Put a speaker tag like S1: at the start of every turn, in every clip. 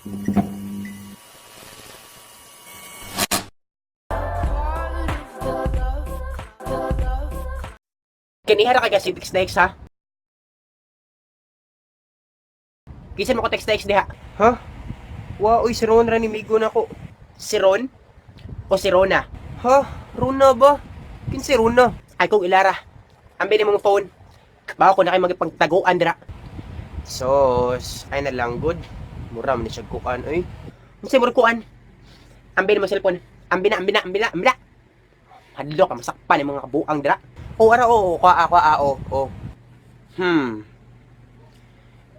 S1: Kanihara ka si text next ha? Kisan mo ko text next diha. Ha? Wow, uy, si Ron ranimigo na ko. Si Ron? O si Rona? Ha? Rona ba? Kin si Rona? Ay kong ilara. Ambil ni mong phone. Baka ko na kayo magpagtaguan dira. Sos, ay na lang good. Mura man siya kuan, oy. Unsa mo kuan? Ambil mo cellphone. Ambil na, ambil na, ambil na, ambil na. Hadlo ka masakpan ni mga kabuang dira. O ara o, ka ako o, o. Hmm.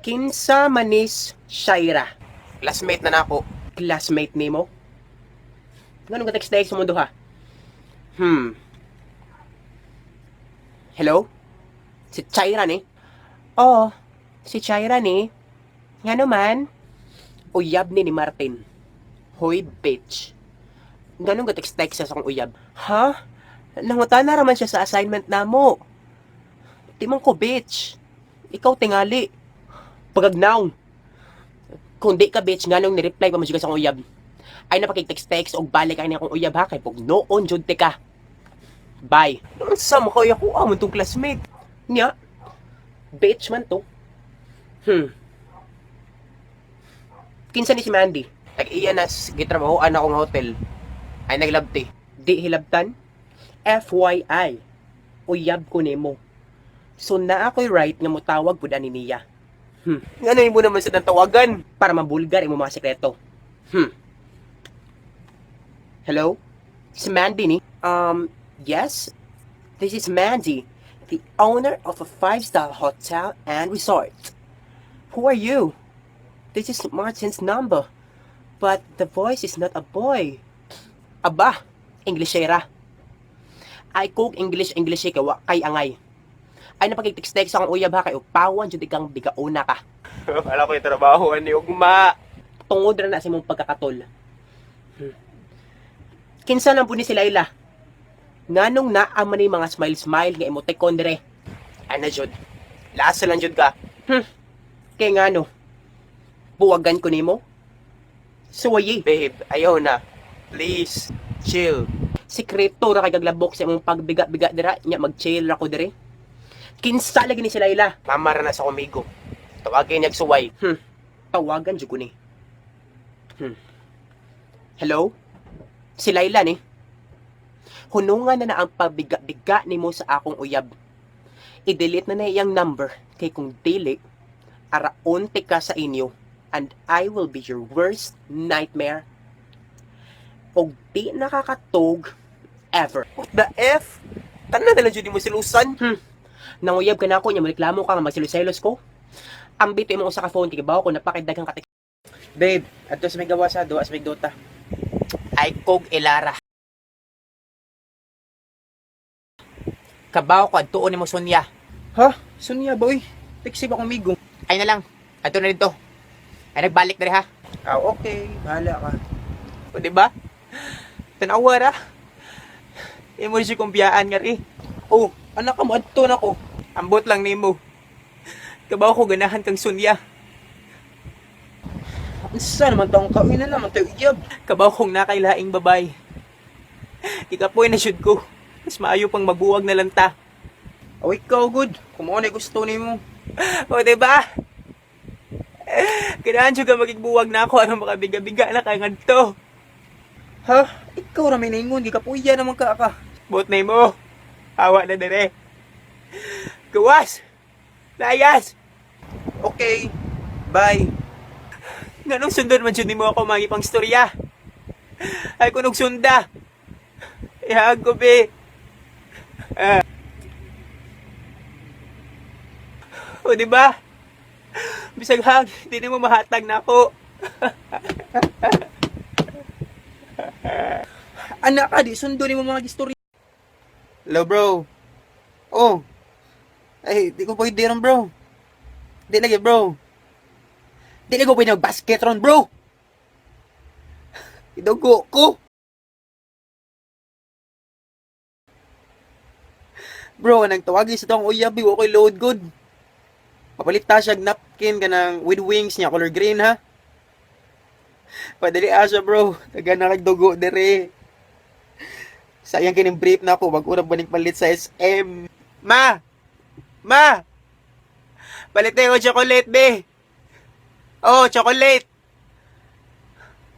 S1: Kinsa manis Shaira. Classmate na nako. Classmate nimo? Ganun ka text sa mundo ha? Hmm. Hello? Si Chaira ni? Oo, si Chaira ni. Nga naman, uyab ni ni Martin. Hoy, bitch. Ganun ka text sa akong uyab. Ha? Nangutan na raman siya sa assignment na mo. Timang ko, bitch. Ikaw tingali. Pagagnaw. Kung di ka, bitch, nga nung ni-reply pa mo sa akong uyab. Ay napakitext-text og balik ay akong uyab ha kay pag noon te ka. Bye. Sa mo kaya ko amon tong classmate. Nya. Bitch man to. Hmm. Kinsa ni si Mandy? Tag iya nas gitrabahoan akong hotel. Ay naglabti. Di hilabtan? FYI. Uyab ko nimo. So na ako'y right nga motawag pud ani niya. Hmm. Ngano mo naman sa tawagan para mabulgar imo mga sekreto. Hmm. Hello? Si Mandy ni? Um, yes. This is Mandy, the owner of a five-star hotel and resort. Who are you? This is Martin's number. But the voice is not a boy. Aba, Englishera. Ay kog English English kay wa kay angay. Ay napagitext-text akong uyab ha kay upawan jud ikang bigauna ka.
S2: Wala ko trabaho ni Ugma.
S1: Tungod ra na sa imong pagkakatol. Hmm. Kinsa lang po ni si Layla? Nganong naa man ni mga smile-smile nga emoticon dire. Ana jud. Lasa lang jud ka. Hmm. Kay ngano? Buwagan ko nimo? Suwayi.
S2: Babe, ayaw na. Please, chill.
S1: Sikreto ra kay gaglabok sa imong pagbiga-biga dira nya mag-chill ra ko dire. Kinsa lagi ni si Layla?
S2: Mamara na sa kumigo. Tawagin niya suway.
S1: Hmm. Tawagan jud ko ni. Hmm. Hello? Si Layla ni. Hunungan na na ang pabiga-biga nimo sa akong uyab. I-delete na na iyang number kay kung dili araonte ka sa inyo and I will be your worst nightmare. Og di nakakatog ever.
S2: What the F? Tanan na lang dyan mo silusan.
S1: Hmm. Nanguyab ka na ako, niya reklamo ka nga magsilos ko. Ang bito mo sa ka phone, tigabaw ko, napakidagang katik.
S2: Babe, ato sa may gawa sa duwa sa may dota.
S1: Ay kog ilara. Kabaw ko, adtuon ni mo Sonya.
S2: Ha? Sunya boy. Tiksi ba kumigo?
S1: Ay na lang, ato na dito. Ay nagbalik na rin ha.
S2: Ah, okay. Bahala ka.
S1: O diba? Tanawa ra. Imo si kumpiyaan nga rin.
S2: Oh, anak ka mo, adto na ko.
S1: Ambot lang nimo. Kabaw ko ganahan kang Sonya.
S2: Unsa naman taong kawin na naman tayo iyab.
S1: Kabaw kong nakailaing babay. Ikapoy na shoot ko. Mas maayo pang mabuwag na lang ta.
S2: Oh, ikaw good. Kumuha na gusto ni mo.
S1: O, diba? Kailangan siya ka magigbuwag na ako. Anong makabiga-biga na kay ngadto.
S2: Ha? Ikaw ra may naingon, di ka puya naman ka ka.
S1: Bot na mo. Hawa na dire. Gawas! Layas!
S2: Okay. Bye.
S1: Nga nung sundon man siya mo ako magipang storya. Ay ko nung sunda. Ihag ko be. Ah. O diba? Bisag hag, di na mo mahatag na ako.
S2: Anak ka, di sundo ni mo mga gistorya. Hello, bro. Oh. Ay, di ko pwede ron, bro. Di lagi, bro. Di lagi ko pwede mag-basket ron, bro. Idugo ko. Bro, nang tawagi sa tong uyabi, ko load good. Papalit ta siya napkin ka ng with wings niya, color green ha.
S1: Padali asa bro. Taga na nagdugo dire. Sayang kining brief na ako. Wag unang balik palit sa SM. Ma! Ma! Palit yung chocolate, be. Oh, chocolate.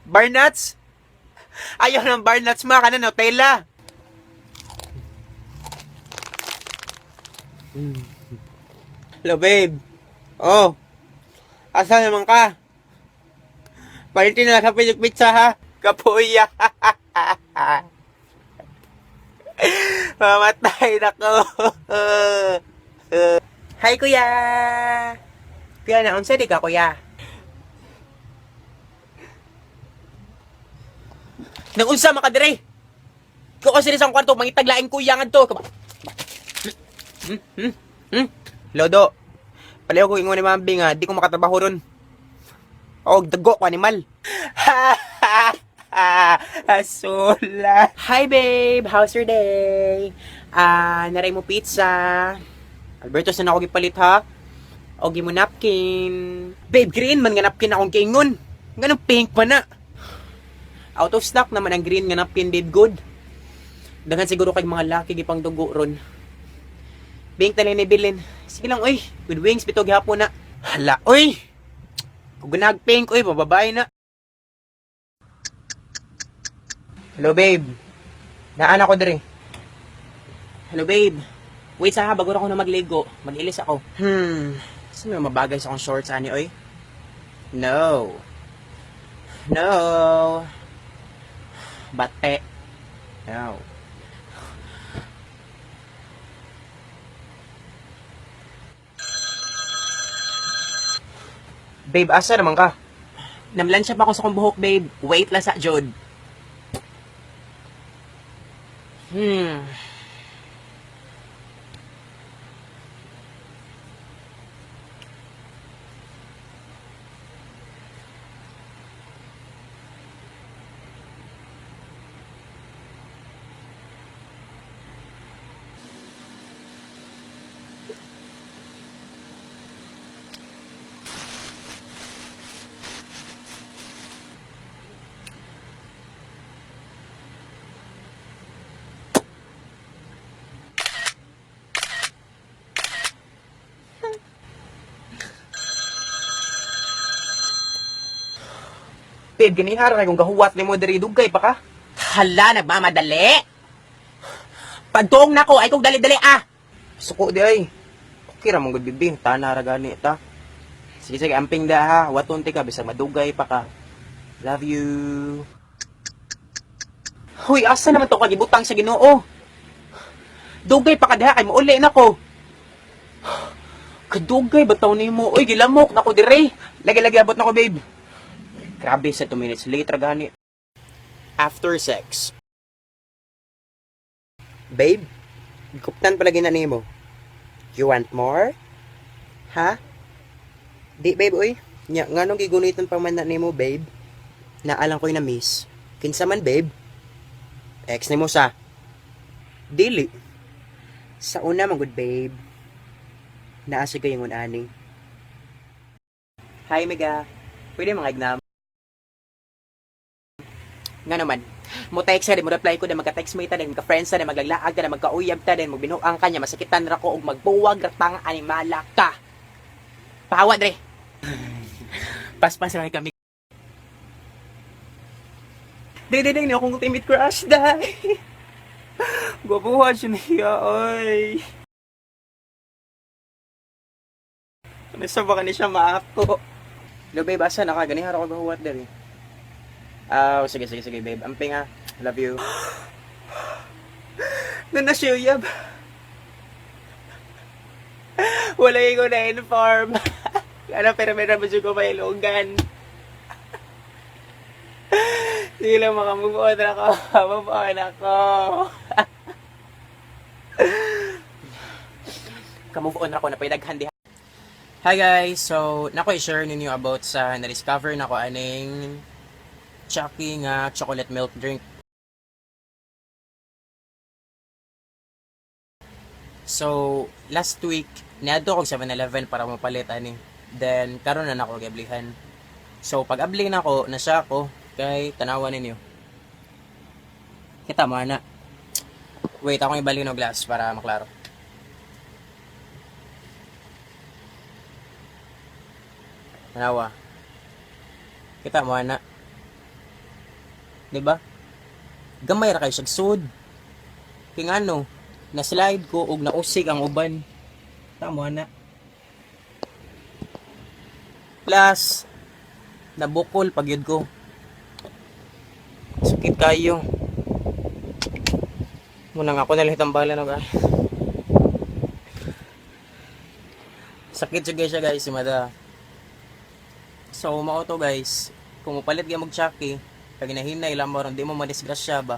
S1: Bar nuts? Ayaw ng bar nuts, ma. Kana Nutella. Hello, babe. Oh. Asa naman ka? Palitin na sa pizza, ha? Kapuya. Mamatay na ko. Hi, kuya. Kuya, naunsa di ka, kuya? Nang unsa makadire? Ko kasi sa kwarto mangitaglaing kuya ngadto. Hmm? Hmm? Hmm? Lodo. Palayo ko ingon ni Mambi nga, di ko makatrabaho ron. Og dago ko animal. Asula.
S2: Hi babe, how's your day? Ah, naray mo pizza.
S1: Alberto, saan ako gipalit ha?
S2: O mo napkin. Babe, green man nga napkin akong kingon. Ganun pink pa na. Out of stock naman ang green nga napkin, babe, good. Daghan siguro kay mga laki gipang dugo ron. Na lang ni Bilin. Sige lang, oy. With wings, bitog hapon na.
S1: Hala, oy! Kung nag-pink, oy, bababae na.
S2: Hello, babe. Naan ako dire. Hello, babe. Wait sa ha, bago ako na magligo. Mag-ilis ako. Hmm. Saan may mabagay sa akong shorts, ani, oy? No. No. Bate. No. Babe, asa naman ka? Namlansya pa ako sa kong buhok, babe. Wait lang sa Jod. Hmm. Babe, ganihara kay kung gahuwat ni mo diri dugay pa ka. Hala, nagmamadali. Pagtuong nako ay kung dali-dali ah.
S1: Suko di ay. Okay ra mong good bibi. Tana ra gani ta.
S2: Sige sige, amping da ha. Waton ti ka bisag madugay pa ka. Love you. Hoy, asa naman to kagibutang sa Ginoo? Dugay pa ka diha kay mauli nako. Kadugay bataw nimo. Oy, gilamok nako dire. Lagi-lagi abot nako, babe. Grabe sa 2 minutes late ra gani. After sex.
S1: Babe, kuptan palagi na nimo. You want more? Ha? Di, babe, oy. Nya, nga nung gigunitan pa man nimo, babe. Naalang ko'y na miss. Kinsa man, babe. Ex ni mo sa. Dili. Sa una, man good, babe. Naasa kayong unani.
S2: Hi, Mega. Pwede mga ignam. Nga naman, mo text din, mo reply ko din, magka-text mo ita din, magka-friends din, maglaglaag din, magka-uyab ta din, magbinuang kanya, masakitan ra ko, ug magbuwag ratang animala ka. Pahawa, dre. Paspas lang kami. Dede ni akong ultimate crush, dai.
S1: Gwapuhan siya niya, oy. Ano sa baka ni siya maako?
S2: Hello, babe, asa na ka? Ganihara ko gahuwat dere. Ah, sige, sige, sige, babe. Amping ha. Love you.
S1: Na nasiyuyab.
S2: Wala ko na inform. Ano, pero meron ba ko pa ilugan? Sige lang, makamove on ako. Move on ako. Kamove on ako na pinaghan di. Hi guys, so nako i-share ninyo about sa na-discover nako aning Chucky nga chocolate milk drink. So, last week, niadto ko 7-Eleven para mapalit ani. Then, karon na nako gablihan. So, pag abli na ako, na ako, kay tanawan ninyo. Kita mo na. Wait, ako ibalik ng glass para maklaro. Tanawa. Kita mo na. 'Di ba? Gamay ra kay siya sud. King ano, na slide ko ug nausig ang uban. Tama na. Plus, nabukol pag yun ko. Sakit kayo. Muna nga ako nalit ang bala no guys. Sakit siya guys siya guys si Mada. So mao to guys. Kung mupalit gyud mag-chucky, kag hinahinay lang mo di mo madisgrasya ba.